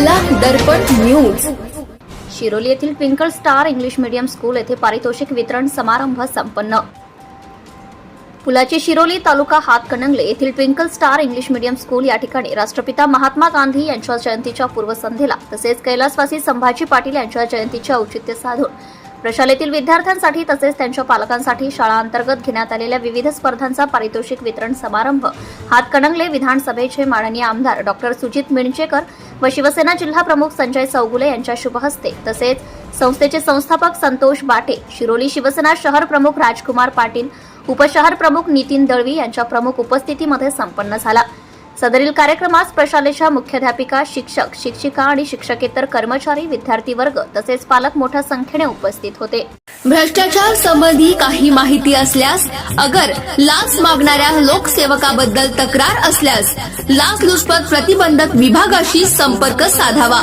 दर्पण news. Shiroli येथील twinkle star English medium school येथे पारितोषिक वितरण समारंभ संपन्न. पुलाची शिरोली तालुका हातकणंगले येथील twinkle star English medium school या ठिकाणी राष्ट्रपिता महात्मा गांधी यांच्या जयंतीच्या पूर्वसंध्येला तसेच कैलासवासी संभाजी पाटील यांच्या जयंतीचे औचित्य साधून प्रशालेतील विद्यार्थ्यांसाठी तसेच त्यांच्या पालकांसाठी शाळा अंतर्गत घेण्यात आलेल्या विविध स्पर्धांचा पारितोषिक वितरण समारंभ. हातकणंगले विधानसभेचे माननीय आमदार डॉक्टर सुजित मिणचेकर व शिवसेना जिल्हा प्रमुख संजय चौगुले यांच्या शुभहस्ते तसेच संस्थेचे संस्थापक संतोष बाटे शिरोली शिवसेना शहर प्रमुख राजकुमार पाटील उपशहर प्रमुख नितीन दळवी यांच्या प्रमुख उपस्थितीमध्ये संपन्न झाला. सदरील कार्यक्रमास प्रशालेच्या मुख्याध्यापिका शिक्षक शिक्षिका आणि शिक्षकेतर कर्मचारी विद्यार्थी वर्ग तसेच पालक मोठ्या संख्येने उपस्थित होते. भ्रष्टाचार संबंधी काही माहिती असल्यास अगर लाच मागणाऱ्या लोकसेवकाबद्दल तक्रार असल्यास लाचलुचपत प्रतिबंधक विभागाशी संपर्क साधावा.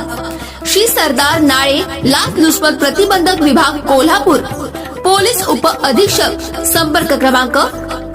श्री सरदार नाळे लाचलुचपत प्रतिबंधक विभाग कोल्हापूर. पोलीस उप अधीक्षक संपर्क क्रमांक